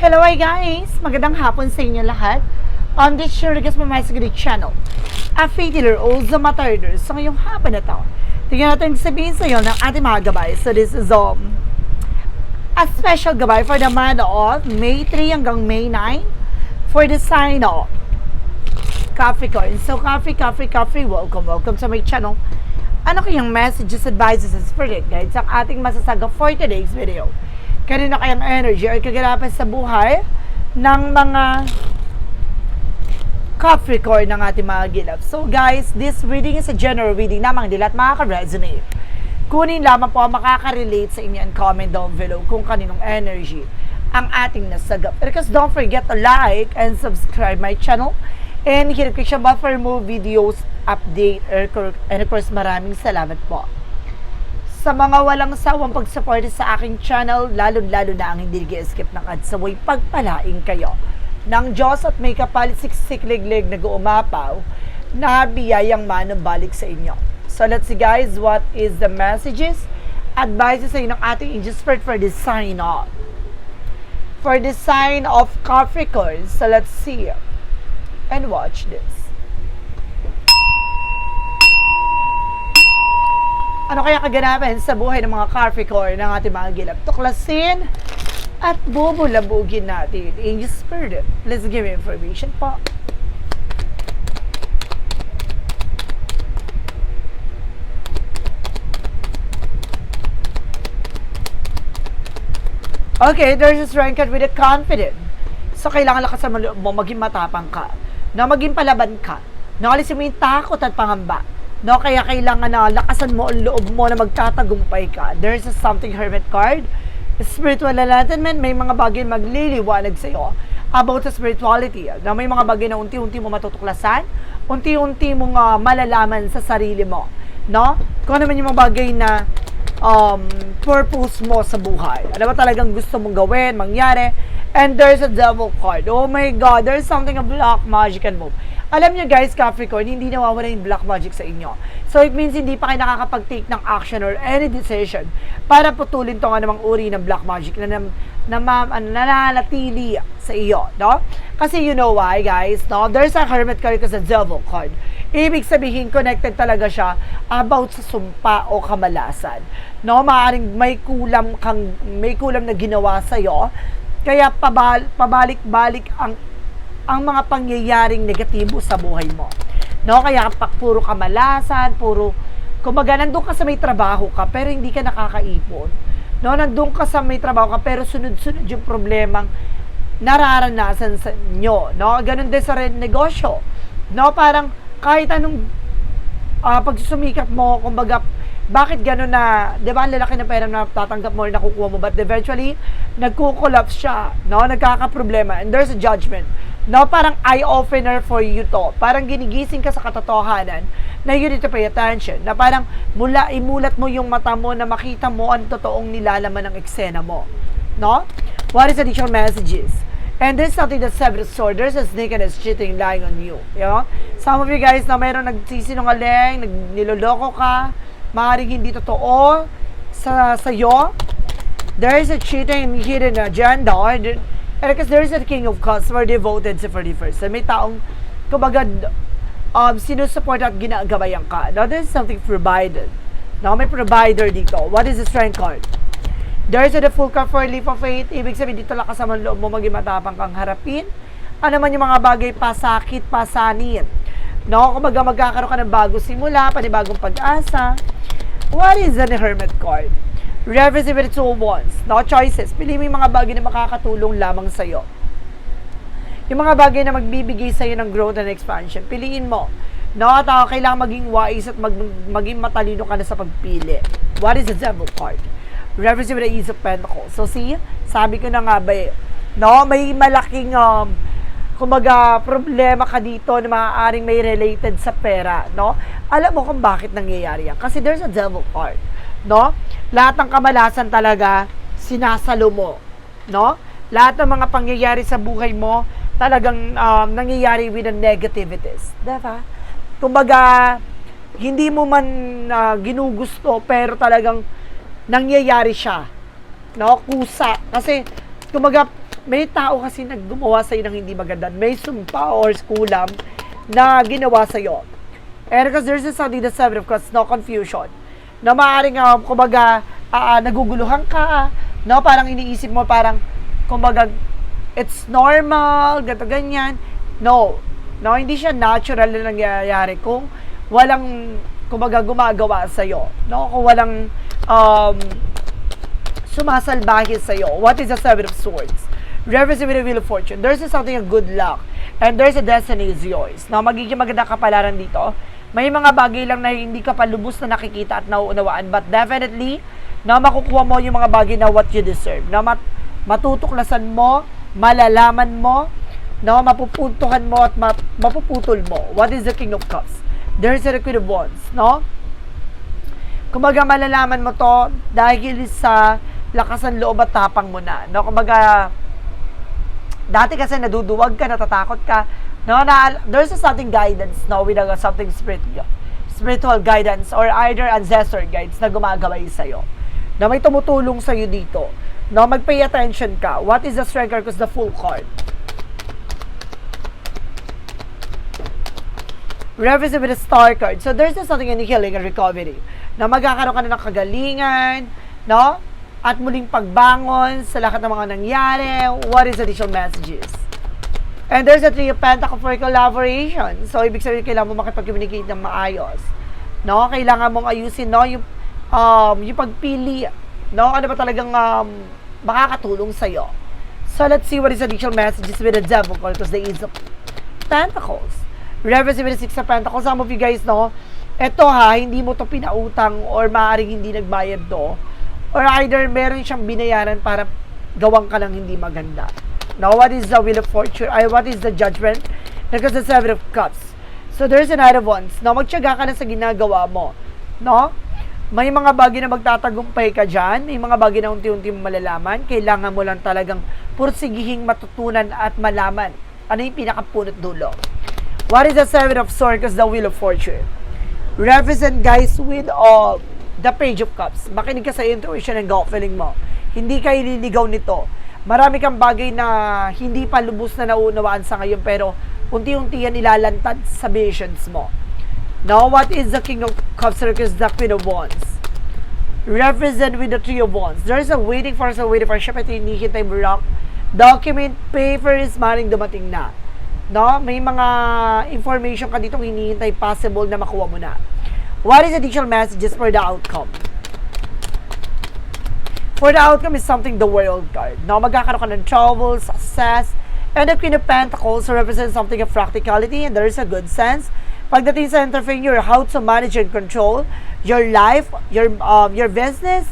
Hello hi guys! Magandang hapon sa inyo lahat. On this Shurigas Mamay Sigrid channel, a faith healer o the matarders sa ngayong hapon na to. Tingnan natin sabihin sa iyo ng ating mga gabay. So this is um, a special gabay for the month of May 3 hanggang May 9 for the sign of Capricorn. So Capri, Capri, Capri, welcome, welcome sa my channel. Ano kayang messages, advices, and spirit guides ang ating masasaga for today's video? Kanina kayang energy or kaganapan sa buhay ng mga Capricorn ng ating mga gilap. So guys, this reading is a general reading lamang nila at makaka-resonate. Kunin lamang po ang makaka-relate sa inyo and comment down below kung kaninong energy ang ating nasagap. Because don't forget to like and subscribe my channel and hit the bell for more videos, update, and of course maraming salamat po sa mga walang sawang pagsuporta sa aking channel, lalo-lalo na ang hindi nag-skip ng ads, saway pagpalaing kayo ng Diyos at may kapalit siksik-liglig na guumapaw na biyayang manong balik sa inyo. So let's see guys, what is the messages, advices sa inyo ng ating angel spirit for this sign of for the sign of Capricorn. So let's see and watch this. Ano kaya kaganapan sa buhay ng mga Capricorn ng ating mga gilap? Tuklasin at bubulabugin natin. Angel Spirit, let's give information po. Okay, there's a strength card with a confident. So, kailangan lakasan mo maging matapang ka. No, maging palaban ka. No, alisin mo yung takot at pangamba. No, kaya kailangan na lakasan mo ang loob mo na magtatagumpay ka. There's a something hermit card. Spiritual enlightenment, may mga bagay na magliliwanag sa iyo about sa spirituality. Na may mga bagay na unti-unti mo matutuklasan, unti-unti mong ah, malalaman sa sarili mo. No? Kung ano man yung mga bagay na um, purpose mo sa buhay. Ano ba talagang gusto mong gawin, mangyari. And there's a devil card. Oh my God, there's something of black magic and move. Alam niyo guys, Capricorn, hindi nawawala yung black magic sa inyo. So it means hindi pa kayo nakakapag-take ng action or any decision para putulin tong anumang uri ng black magic na, na, na, ano, nananatili sa iyo, no? Kasi you know why, guys, no? There's a hermit card kasi devil card. Ibig sabihin, connected talaga siya about sa sumpa o kamalasan. No, maaring may kulam kang may kulam na ginawa sa iyo. Kaya pabal, pabalik-balik ang ang mga pangyayaring negatibo sa buhay mo. No, kaya pa puro kamalasan, puro kumbaga nandun ka sa may trabaho ka pero hindi ka nakakaipon. No, nandun ka sa may trabaho ka pero sunod-sunod yung problemang nararanasan sa inyo, no? Ganun din sa red negosyo. No, parang kahit anong uh, pagsusumikap mo, kumbaga, bakit gano'n na, di ba, ang lalaki na pera na tatanggap mo or nakukuha mo, but eventually, nagkukollapse siya, no? Nagkakaproblema, and there's a judgment. No, parang eye-opener for you to. Parang ginigising ka sa katotohanan na you need to pay attention. Na parang mula, imulat mo yung mata mo na makita mo ang totoong nilalaman ng eksena mo. No? What is additional messages? And there's something that seven sword. There's a snake and a cheating lying on you. You know? Some of you guys na mayroon nagsisinungaling, nag, niloloko ka, maaaring hindi totoo sa sa'yo. There is a cheating hidden agenda. And because there is a king of cups for devoted sa 41st. So, may taong, kumbaga, um, sinusupport at ginagabayan ka. Now, this is something provided. Now, may provider dito. What is the strength card? There's a the full card for leap of faith. Ibig sabihin, dito lakas naman loob mo maging matapang kang harapin. Ano man yung mga bagay pasakit, pasanin. No, kumbaga magkakaroon ka ng bagong simula, panibagong pag-asa. What is the hermit card? Reverse spiritual ones. No choices. Pili mo yung mga bagay na makakatulong lamang sa'yo. Yung mga bagay na magbibigay sa'yo ng growth and expansion. Piliin mo. No, at uh, kailangan maging wise at mag, maging matalino ka na sa pagpili. What is the devil card? The Ace of Pentacles. So see, sabi ko na nga ba eh, no, may malaking um, kumbaga, problema ka dito na maaaring may related sa pera, no? Alam mo kung bakit nangyayari yan. Kasi there's a devil card, no? Lahat ng kamalasan talaga, sinasalo mo, no? Lahat ng mga pangyayari sa buhay mo, talagang um, nangyayari with the negativities. Diba? Kumbaga, hindi mo man uh, ginugusto, pero talagang nangyayari siya. No? Kusa. Kasi, kumbaga, may tao kasi naggumawa sa'yo ng hindi maganda. May sumpa or kulam na ginawa sa'yo. And because there's a something the seven of cups, no confusion. Na maaaring, um, kumbaga, ah, naguguluhan ka, no? Parang iniisip mo, parang, kumbaga, it's normal, gato ganyan. No. No, hindi siya natural na nangyayari kung walang, kumbaga, gumagawa sa'yo. No? Kung walang, um, sumasalbahe sa'yo. What is the Seven of Swords? Reverse with Wheel of Fortune. There's something of good luck. And there's a destiny is yours. Na magiging maganda kapalaran dito. May mga bagay lang na hindi ka pa lubos na nakikita at nauunawaan. But definitely, na makukuha mo yung mga bagay na what you deserve. Na mat matutuklasan mo, malalaman mo, no, mapupuntuhan mo at ma- mapuputol mo. What is the King of Cups? There's a Queen of Wands, no? Kumbaga malalaman mo to dahil sa lakasan loob at tapang mo na. No, kumbaga dati kasi naduduwag ka, natatakot ka. No, na there's something guidance no with a, something spiritual spiritual guidance or either ancestor guides na gumagabay sa iyo. Na may tumutulong sa iyo dito. No, mag-pay attention ka. What is the strength card? Because the full card. Represent with a star card. So there's something in healing and recovery. Na magkakaroon ka na ng kagalingan, no? At muling pagbangon sa lahat ng mga nangyari. What is additional messages? And there's a three of pentacle for collaboration. So, ibig sabihin, kailangan mo makipag-communicate ng maayos. No? Kailangan mong ayusin, no? Yung, um, yung pagpili, no? Ano ba talagang um, makakatulong sa'yo. So, let's see what is additional messages with the devil because the Ace of Pentacles. Reverse with the Six of Pentacles. Some of you guys, no? Eto ha, hindi mo to pinautang or maaaring hindi nagbayad to. Or either meron siyang binayaran para gawang ka ng hindi maganda. Now, what is the Wheel of Fortune? Ay, what is the Judgment? Because the Seven of Cups. So, there's a Knight of Wands. Now, magtyaga ka na sa ginagawa mo. No? May mga bagay na magtatagumpay ka dyan. May mga bagay na unti-unti mo malalaman. Kailangan mo lang talagang pursigihing matutunan at malaman. Ano yung pinakapunot dulo? What is the Seven of Swords? Because the Wheel of Fortune. Represent guys with all the Page of Cups. Makinig ka sa intuition and gut feeling mo. Hindi ka ililigaw nito. Marami kang bagay na hindi pa lubos na nauunawaan sa ngayon pero unti-unti yan ilalantad sa visions mo. Now, what is the King of Cups? Because the Queen of Wands. Represent with the Three of Wands. There's a waiting for us, a waiting for us. Siyempre, hinihintay mo rock. Document, paper is maring dumating na. No? May mga information ka dito hinihintay possible na makuha mo na. What is additional messages for the outcome? For the outcome is something the world card. No, magkakaroon ka ng trouble, success, and the Queen of Pentacles represents something of practicality and there is a good sense. Pagdating sa entrepreneur, how to manage and control your life, your um, your business.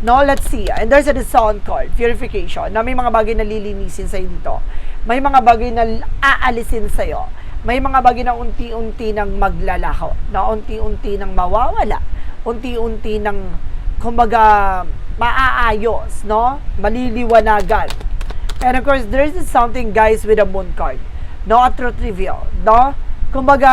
No, let's see. And there's a discount card, purification, na may mga bagay na lilinisin sa'yo dito. May mga bagay na aalisin sa'yo. May mga bagay na unti-unti nang maglalaho, na unti-unti nang mawawala, unti-unti nang, kumbaga, maaayos, no? Maliliwanagan. And of course, there is something, guys, with a moon card. No, a truth reveal, no? Kumbaga,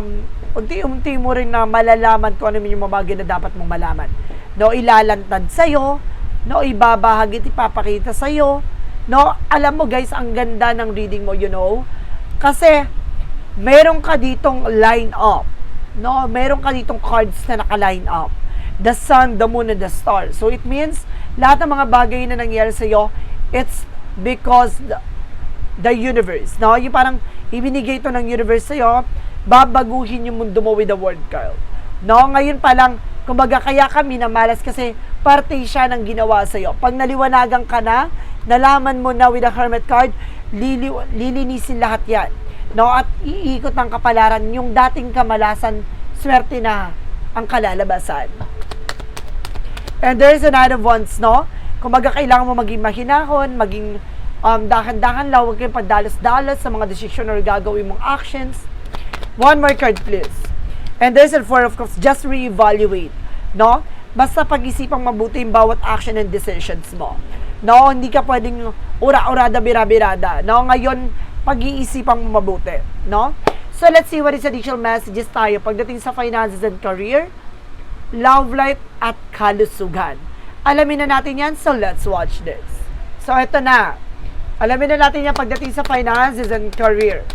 um, unti-unti mo rin na malalaman kung ano yung mga na dapat mong malaman. No, ilalantad sa'yo, no, ibabahagi at ipapakita sa'yo, no, alam mo guys, ang ganda ng reading mo, you know, kasi, meron ka ditong line up, no, meron ka ditong cards na naka-line up, the sun, the moon, and the stars. So, it means, lahat ng mga bagay na nangyari sa'yo, it's because the, the universe, no, yung parang, ibinigay ito ng universe sa'yo, babaguhin yung mundo mo with the word card. No, ngayon pa lang, kumbaga kaya kami na malas kasi parte siya ng ginawa sa'yo. Pag naliwanagan ka na, nalaman mo na with the hermit card, lili, lilinisin lahat yan. No, at iikot ng kapalaran yung dating kamalasan, swerte na ang kalalabasan. And there's a nine of wands, no? Kumbaga kailangan mo maging mahinahon, maging um, dahan-dahan lang, huwag kayong padalas-dalas sa mga decision or gagawin mong actions. One more card, please. And there's a four of cups, just reevaluate, no? Basta pag-isipang mabuti yung bawat action and decisions mo. No, hindi ka pwedeng ura-urada, bira-birada. No, ngayon, pag-iisipang mabuti, no? So, let's see what is additional messages tayo pagdating sa finances and career, love life, at kalusugan. Alamin na natin yan, so let's watch this. So, ito na. Alamin na natin yan pagdating sa finances and career.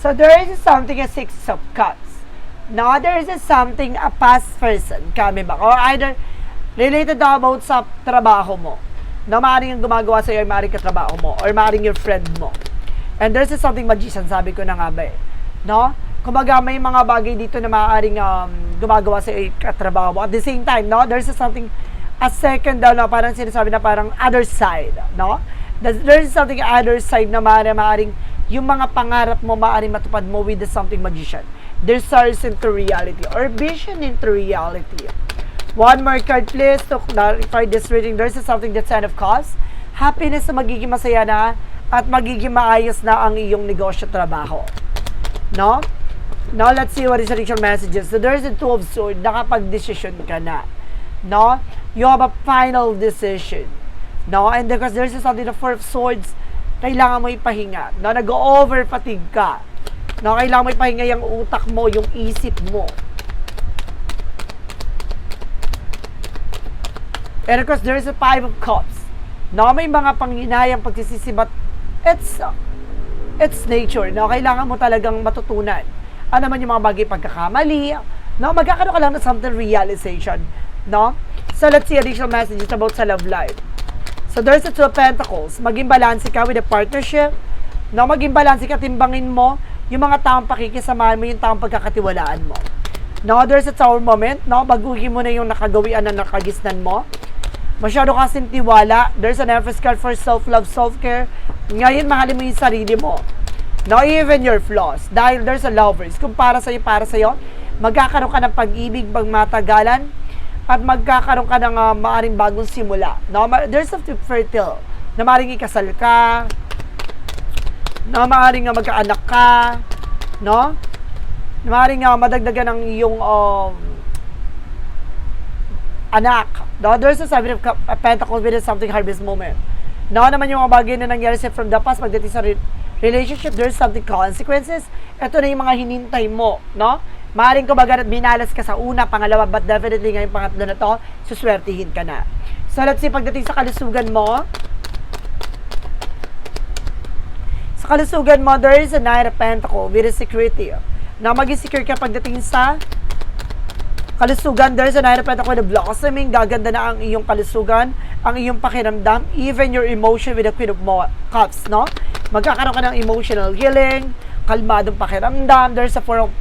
So there is something a six of cups. Now there is something a past person coming back or either related about sa trabaho mo. Na maaaring yung gumagawa sa iyo ay maaaring katrabaho mo or maaaring your friend mo. And there's something magician, sabi ko na nga ba eh. No? Kumbaga may mga bagay dito na maaaring um, gumagawa sa iyo katrabaho mo. At the same time, no? There's something a second daw na parang sinasabi na parang other side, no? There's, something other side na maaaring, maaaring yung mga pangarap mo maaaring matupad mo with the something magician. There's stars into reality or vision into reality. One more card please to clarify this reading. There's something that's sign of cause. Happiness na magiging masaya na at magiging maayos na ang iyong negosyo trabaho. No? Now, let's see what is the actual messages. So, there's a two of swords. Nakapag-decision ka na. No? You have a final decision. No? And because there's something, the four of swords, kailangan mo ipahinga. No? Nag-over fatigue ka. No? Kailangan mo ipahinga yung utak mo, yung isip mo. And of course, there is a five of cups. No? May mga panghinayang pagsisisibat. It's, it's nature. No? Kailangan mo talagang matutunan. Ano man yung mga bagay pagkakamali. No? Magkakaroon ka lang ng something realization. No? So, let's see additional messages about sa love life. So, there's a two of pentacles. Maging balanse ka with a partnership. No? Maging balanse ka, timbangin mo yung mga taong pakikisamahan mo, yung taong pagkakatiwalaan mo. No, there's a tower moment, no? Baguhin mo na yung nakagawian na nakagisnan mo. Masyado kasing tiwala. There's an card for self-love, self-care. Ngayon, mahalin mo yung sarili mo. No, even your flaws. Dahil there's a lovers. Kung para sa'yo, para sa'yo, magkakaroon ka ng pag-ibig, magmatagalan, at magkakaroon ka ng uh, maaring bagong simula. No, there's a fertile na maaring ikasal ka, na maaring uh, magkaanak ka, no? Na maaring uh, madagdagan ng iyong um, anak. No, there's a seven of Cup- uh, pentacles with a something harvest moment. No, naman yung mga bagay na nangyari sa from the past pagdating sa re- relationship, there's something consequences. Ito na yung mga hinintay mo, no? Maaaring kumbaga binalas ka sa una, pangalawa, but definitely ngayong pangatlo na to, suswertihin ka na. So let's see, pagdating sa kalusugan mo, sa kalusugan mo, there is a Nine of Pentacles with a security. Na maging secure ka pagdating sa kalusugan, there is a Nine of Pentacles with a blossoming. Gaganda na ang iyong kalusugan, ang iyong pakiramdam, even your emotion with the Queen of Cups, no? Magkakaroon ka ng emotional healing, kalmadong pakiramdam, there's a four of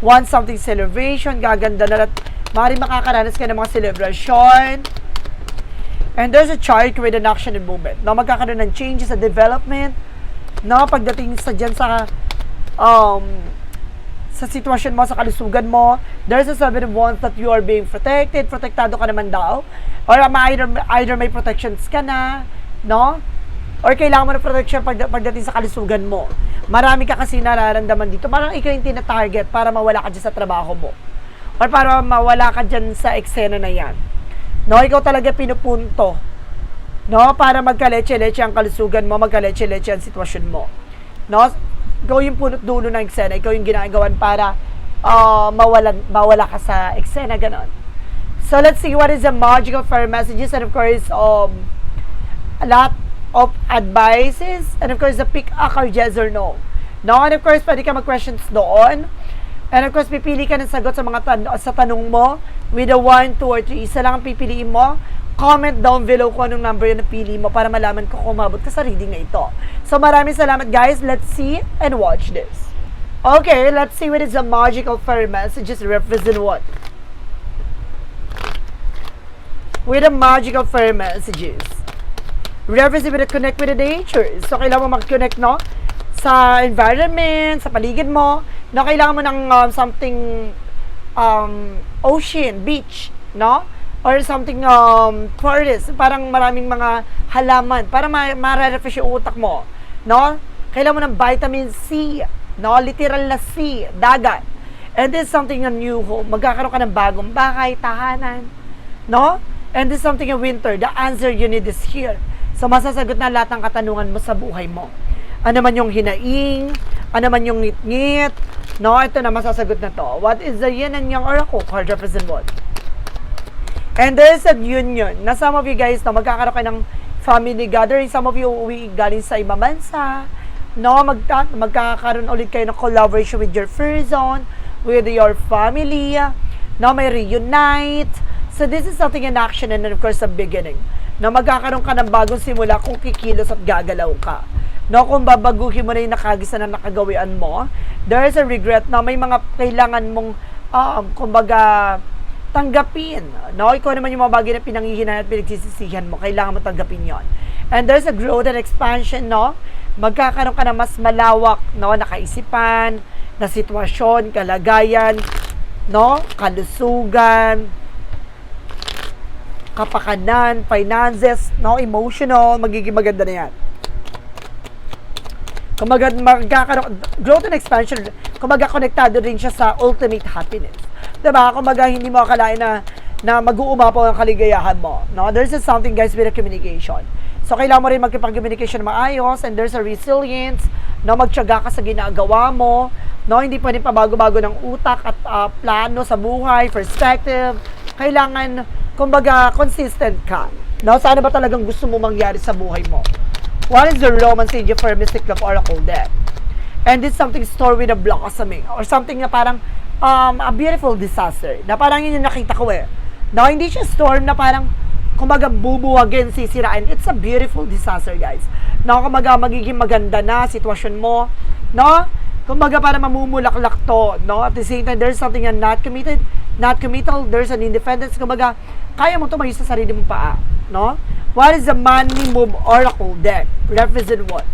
one something celebration, gaganda na at maaaring makakaranas ka ng mga celebration, And there's a chart with an action and movement. No, magkakaroon ng changes sa development. No, pagdating sa dyan sa um, sa sitwasyon mo, sa kalusugan mo, there's a seven of wands that you are being protected. Protektado ka naman daw. Or um, either, either may protections ka na, no? Or kailangan mo ng protection pag, pagdating sa kalusugan mo. Marami ka kasi nararamdaman dito. Parang ikaw yung tina-target para mawala ka dyan sa trabaho mo. Or para mawala ka dyan sa eksena na yan. No, ikaw talaga pinupunto. No, para magkaleche-leche ang kalusugan mo, magkaleche-leche ang sitwasyon mo. No, ikaw yung punot dulo ng eksena, ikaw yung ginagawan para uh, mawalan, mawala ka sa eksena, ganon. So, let's see what is the magical fire messages and of course, um, a lot of advices and of course, the pick a card yes or no. No, and of course, pwede ka mag-questions doon. And of course, pipili ka ng sagot sa mga tan- sa tanong mo with a 1, 2, or 3. Isa lang ang pipiliin mo. Comment down below kung anong number yung napili mo para malaman ko kung umabot ka sa reading na ito. So maraming salamat guys. Let's see and watch this. Okay, let's see what is the magical fairy messages represent what? With the magical fairy messages. Represent with the connect with the nature. So kailangan mo mag-connect, no? Sa environment, sa paligid mo. No, kailangan mo ng um, something um, ocean, beach, no? Or something um, forest, parang maraming mga halaman para ma- ma-refresh yung utak mo, no? Kailangan mo ng vitamin C, no? Literal na C, dagat. And this is something a new home. Magkakaroon ka ng bagong bahay, tahanan, no? And this is something a winter. The answer you need is here. So, masasagot na lahat ng katanungan mo sa buhay mo. Ano man yung hinaing, ano man yung ngit-ngit, no? Ito na, masasagot na to. What is the yin and yang oracle card represent what? And there's a union na some of you guys na magkakaroon kayo ng family gathering. Some of you uwi galing sa ibang bansa. No, magka, magkakaroon ulit kayo ng collaboration with your person, with your family. No, may reunite. So this is something in action and of course the beginning. Na magkakaroon ka ng bagong simula kung kikilos at gagalaw ka. No, kung babaguhin mo na yung nakagisa na nakagawian mo, there is a regret na may mga kailangan mong, um, kumbaga, tanggapin. No, ikaw naman yung mga bagay na pinanghihinayang at pinagsisisihan mo, kailangan mo tanggapin yon. And there's a growth and expansion, no? Magkakaroon ka na mas malawak, no, na kaisipan, na sitwasyon, kalagayan, no, kalusugan, kapakanan, finances, no, emotional, magiging maganda na yan. Kumaga, magkakaroon, growth and expansion, kumaga konektado rin siya sa ultimate happiness. Diba? Kumaga, hindi mo akalain na, na mag-uumapaw ang kaligayahan mo. No? There's just something, guys, with the communication. So, kailangan mo rin magkipag-communication maayos and there's a resilience, no? Magtyaga ka sa ginagawa mo, no? Hindi pwedeng pabago-bago ng utak at ah, plano sa buhay, perspective. Kailangan, kumbaga, consistent ka. No? Sa ano ba talagang gusto mo mangyari sa buhay mo? What is the romance in for Mystic Love Oracle deck? And it's something stored with a blossoming or something na parang um, a beautiful disaster. Na parang yun yung nakita ko eh. No, hindi siya storm na parang kumbaga bubuwagin, sisirain. It's a beautiful disaster, guys. No, kumbaga magiging maganda na sitwasyon mo. No? Kumbaga para mamumulaklak to. No? At the same time, there's something na not committed, not committal, there's an independence. Kumbaga, kaya mo tumayo sa sarili mong paa. No? What is the money move oracle deck? Represent what?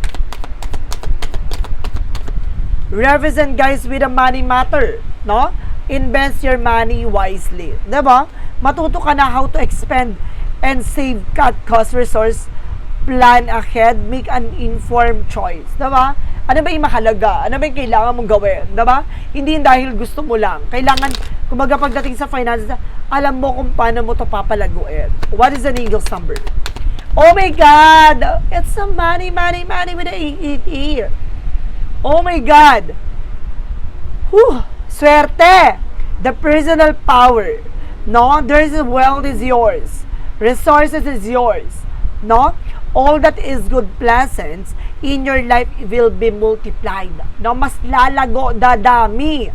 represent guys with the money matter, no? Invest your money wisely. 'Di ba? Matuto ka na how to expend and save cut cost resource plan ahead, make an informed choice. 'Di ba? Ano ba yung mahalaga? Ano ba yung kailangan mong gawin? 'Di ba? Hindi dahil gusto mo lang. Kailangan, kumbaga pagdating sa finances, alam mo kung paano mo to papalaguin. What is an angel's number? Oh my God! It's a money, money, money with a E. Oh my God! Whew! Swerte! The personal power. No? There is wealth is yours. Resources is yours. No? All that is good pleasant in your life will be multiplied. No? Mas lalago, dadami.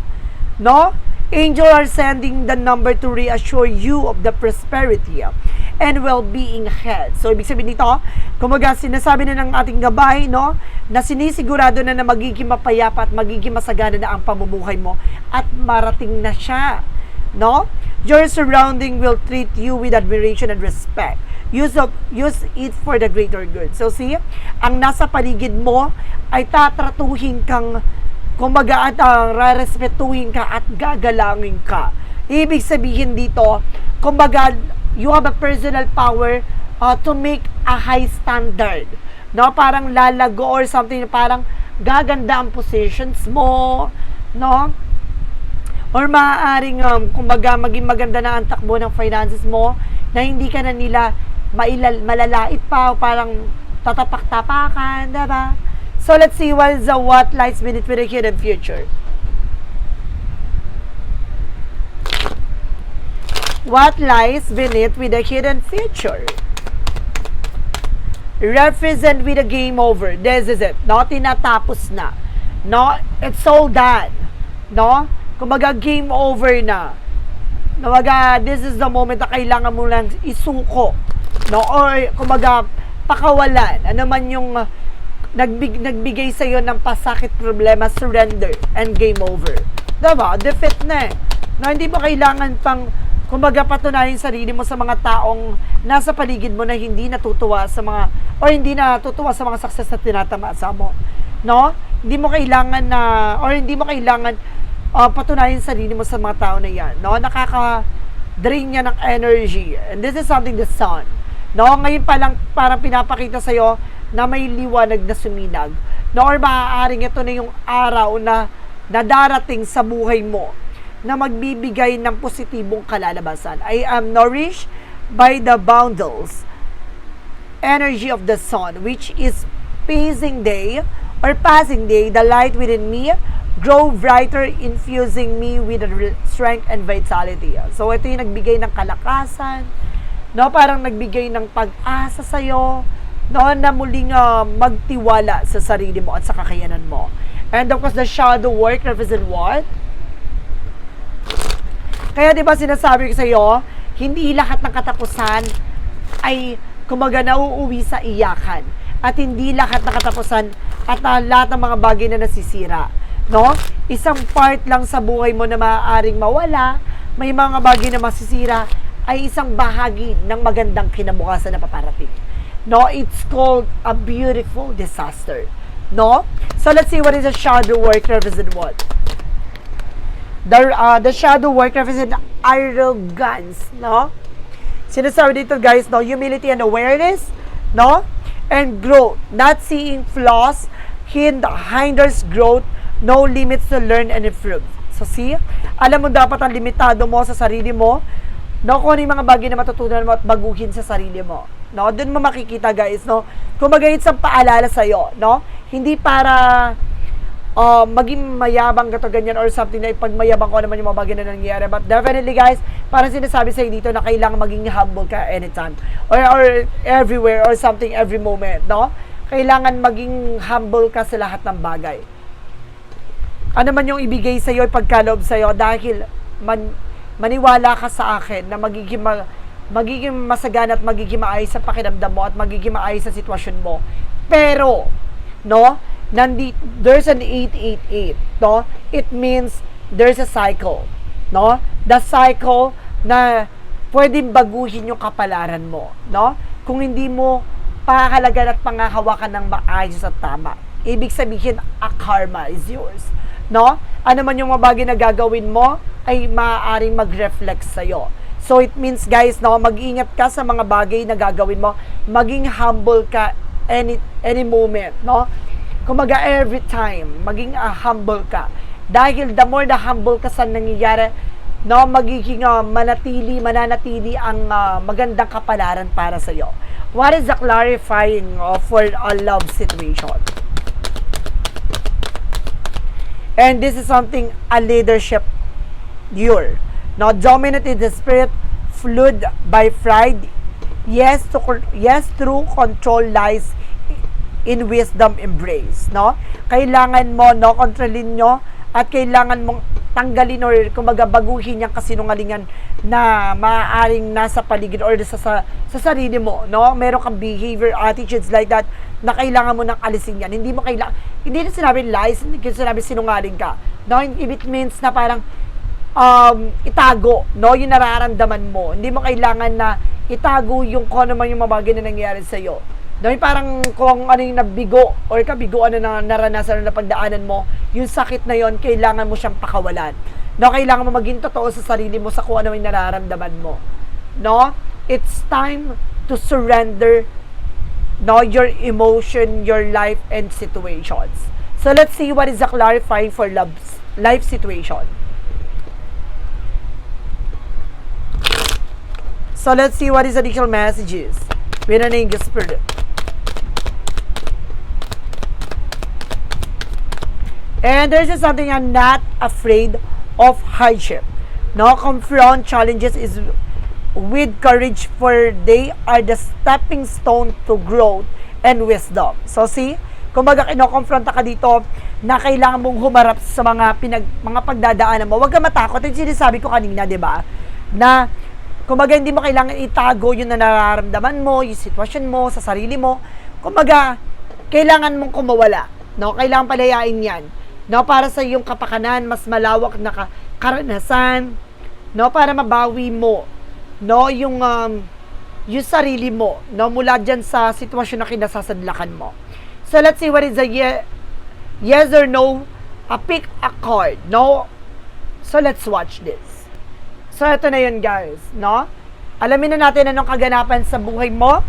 No? Angels are sending the number to reassure you of the prosperity and well-being ahead. So, ibig sabihin nito, kumaga sinasabi na ng ating gabay, no, na sinisigurado na na magiging mapayapa at magiging masagana na ang pamumuhay mo at marating na siya. No? Your surrounding will treat you with admiration and respect. Use, of, use it for the greater good. So, see, ang nasa paligid mo ay tatratuhin kang kumbaga at uh, rarespetuhin ka at gagalangin ka. Ibig sabihin dito, kumbaga, you have a personal power uh, to make a high standard. No, parang lalago or something parang gaganda ang positions mo, no? Or maaaring um, kumbaga maging maganda na ang takbo ng finances mo na hindi ka na nila mailal, malalait pa o parang tatapak-tapakan, diba? So let's see what the what lies beneath the hidden future. What lies beneath with the hidden future? Represent with a game over. This is it. No, tinatapos na. No, it's all done. No? Kumbaga game over na. Kumbaga, this is the moment na kailangan mo lang isuko. No? Or, kumbaga, pakawalan. Ano man yung uh, nagbig, nagbigay sa iyo ng pasakit problema, surrender and game over. Diba? Defeat na eh. No, hindi mo kailangan pang kumbaga patunayan sarili mo sa mga taong nasa paligid mo na hindi natutuwa sa mga o hindi natutuwa sa mga success na tinatamasa mo. No? Hindi mo kailangan na or hindi mo kailangan uh, patunayan sarili mo sa mga tao na yan. No? Nakaka drain niya ng energy. And this is something the sun. No? Ngayon pa lang parang pinapakita sa iyo na may liwanag na suminag. No? Or maaaring ito na yung araw na nadarating sa buhay mo na magbibigay ng positibong kalalabasan. I am nourished by the bundles energy of the sun, which is passing day or passing day, the light within me grow brighter, infusing me with strength and vitality. So, ito yung nagbigay ng kalakasan, no? Parang nagbigay ng pag-asa sa'yo, no? Na muling ah, magtiwala sa sarili mo at sa kakayanan mo. And of course, the shadow work represent what? Kaya 'di ba sinasabi ko sa iyo, hindi lahat ng katapusan ay kumaga nauuwi sa iyakan at hindi lahat ng katapusan at ah, lahat ng mga bagay na nasisira, no? Isang part lang sa buhay mo na maaaring mawala, may mga bagay na masisira ay isang bahagi ng magandang kinabukasan na paparating. No, it's called a beautiful disaster. No? So let's see what is a shadow work represent what? The, uh, the shadow work represent arrogance, no? Sinasabi dito guys, no? Humility and awareness, no? And growth. Not seeing flaws hind hinders growth, no limits to learn and improve. So see, alam mo dapat ang limitado mo sa sarili mo, no? Kung ano yung mga bagay na matutunan mo at baguhin sa sarili mo. No? Doon mo makikita guys, no? Kung magayit sa paalala sa'yo, no? Hindi para uh, maging mayabang ka to ganyan or something na ipagmayabang ko naman yung mga bagay na nangyayari. But definitely guys, parang sinasabi sa'yo dito na kailangan maging humble ka anytime. Or, or everywhere or something every moment, no? Kailangan maging humble ka sa lahat ng bagay. Ano man yung ibigay sa'yo, ipagkaloob sa'yo dahil man, maniwala ka sa akin na magiging ma- magiging masagana at magiging maayos sa pakiramdam mo at magiging maayos sa sitwasyon mo. Pero, no, nandi, there's an 888, no? It means there's a cycle, no? The cycle na pwedeng baguhin yung kapalaran mo, no? Kung hindi mo pakakalagan at pangahawakan ng maayos at tama. Ibig sabihin, a karma is yours, no? Ano man yung mga bagay na gagawin mo, ay maaaring mag-reflect sa'yo. So it means guys, no, mag-ingat ka sa mga bagay na gagawin mo. Maging humble ka any any moment, no? Kumaga every time, maging uh, humble ka. Dahil the more the humble ka sa nangyayari, no, magiging uh, manatili, mananatili ang uh, magandang kapalaran para sa iyo. What is the clarifying uh, for a love situation? And this is something a leadership your now dominated the spirit fluid by pride yes to yes through control lies in wisdom embrace no kailangan mo no kontrolin nyo at kailangan mong tanggalin or kumbaga baguhin yung kasinungalingan na maaaring nasa paligid or sa, sa, sa sarili mo, no? Meron kang behavior, attitudes like that na kailangan mo nang alisin yan. Hindi mo kailangan, hindi na sinabi lies, hindi ko sinabi sinungaling ka. No? It means na parang um, itago, no? Yung nararamdaman mo. Hindi mo kailangan na itago yung kung ano man yung mga na nangyayari sa'yo. Yung parang kung ano yung nabigo or kabigoan na naranasan na pagdaanan mo, yung sakit na yon kailangan mo siyang pakawalan. No, kailangan mo maging totoo sa sarili mo sa kung ano yung nararamdaman mo. No? It's time to surrender no, your emotion, your life, and situations. So let's see what is the clarifying for love, life situation. So let's see what is additional messages with an angel spirit. And there's just something I'm not afraid of hardship. No, confront challenges is with courage for they are the stepping stone to growth and wisdom. So see, kumbaga kinokonfronta ka dito na kailangan mong humarap sa mga pinag, mga pagdadaanan mo. Huwag ka matakot. Yung sinasabi ko kanina, di ba? Na kumbaga hindi mo kailangan itago yung nararamdaman mo, yung sitwasyon mo, sa sarili mo. Kumbaga, kailangan mong kumawala. No? Kailangan palayain yan no para sa iyong kapakanan mas malawak na ka, karanasan. No para mabawi mo no yung um, yung sarili mo no mula diyan sa sitwasyon na kinasasadlakan mo. So let's see what is the ye- yes or no a pick a card no? So let's watch this. So ito na yun guys no? Alamin na natin anong kaganapan sa buhay mo.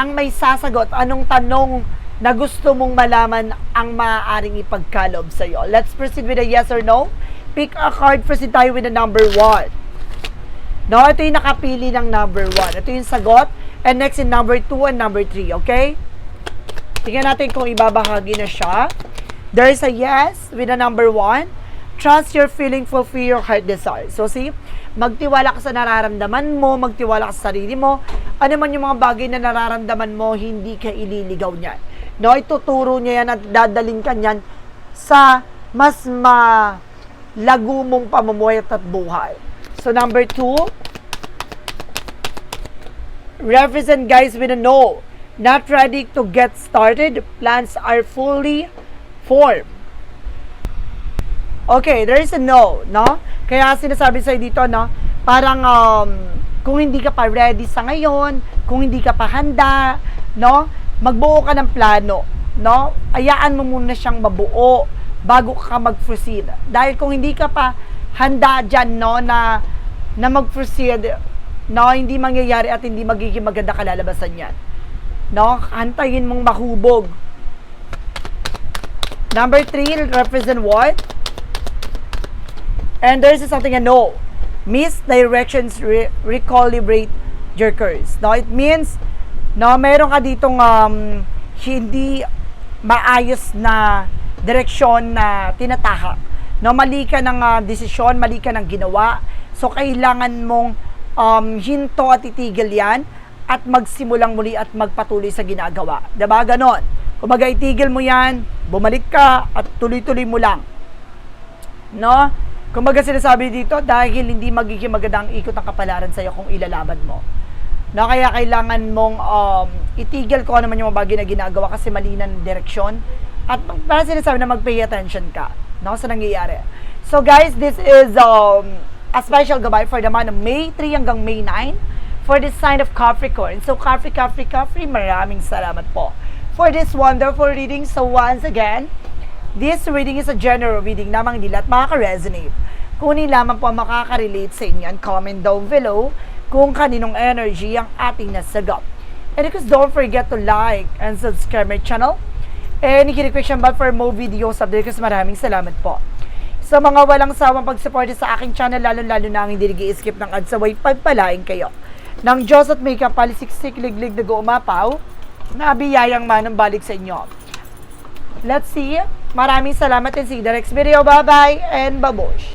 Ang may sasagot anong tanong na gusto mong malaman ang maaaring ipagkalob sa iyo. Let's proceed with a yes or no. Pick a card. Proceed tayo with the number 1. No, ito yung nakapili ng number 1. Ito yung sagot. And next in number 2 and number 3. Okay? Tingnan natin kung ibabahagi na siya. There's a yes with a number one. Trust your feeling, fulfill your heart desire. So see, magtiwala ka sa nararamdaman mo, magtiwala ka sa sarili mo. Ano man yung mga bagay na nararamdaman mo, hindi ka ililigaw niyan. No, ituturo niya yan at dadalin ka niyan sa mas ma lago mong pamumuhay at buhay. So number two, represent guys with a no. Not ready to get started. Plans are fully formed. Okay, there is a no, no? Kaya sinasabi sa'yo dito, no? Parang, um, kung hindi ka pa ready sa ngayon, kung hindi ka pa handa, no? Magbuo ka ng plano, no? Ayaan mo muna siyang mabuo bago ka mag-proceed. Dahil kung hindi ka pa handa dyan, no, na, na mag-proceed, no, hindi mangyayari at hindi magiging maganda kalalabasan yan. No? Antayin mong mahubog. Number three, represent what? And there's something a no. Misdirections re- recalibrate your course. No, it means no, meron ka ditong um, hindi maayos na direksyon na tinatahak. No, mali ka ng ah, desisyon, mali ka ng ginawa. So, kailangan mong um, hinto at itigil yan at magsimulang muli at magpatuloy sa ginagawa. Diba? Ganon. Kung itigil mo yan, bumalik ka at tuloy-tuloy mo lang. No? Kumbaga sinasabi dito, dahil hindi magiging maganda ang ikot ng kapalaran sa'yo kung ilalaban mo. No, kaya kailangan mong um, itigil ko naman yung mga bagay na ginagawa kasi mali na direksyon. At para sinasabi na mag-pay attention ka no, sa nangyayari. So guys, this is um, a special gabay for the month of May 3 hanggang May 9 for the sign of Capricorn. So Capri, Capri, Capri, maraming salamat po for this wonderful reading. So once again, This reading is a general reading namang nila at makaka-resonate. Kunin lamang po makaka-relate sa inyo and comment down below kung kaninong energy ang ating nasagap. And because don't forget to like and subscribe my channel. And i-request ba for more videos update kasi maraming salamat po. Sa mga walang sawang pagsuporta sa aking channel, lalo-lalo na ang hindi nag-skip ng ads away, pagpalain kayo. Nang Diyos at may kapalisiksik liglig na umapaw, na biyayang manang balik sa inyo. Let's see. Maraming salamat and see you the next video. Bye-bye and babush.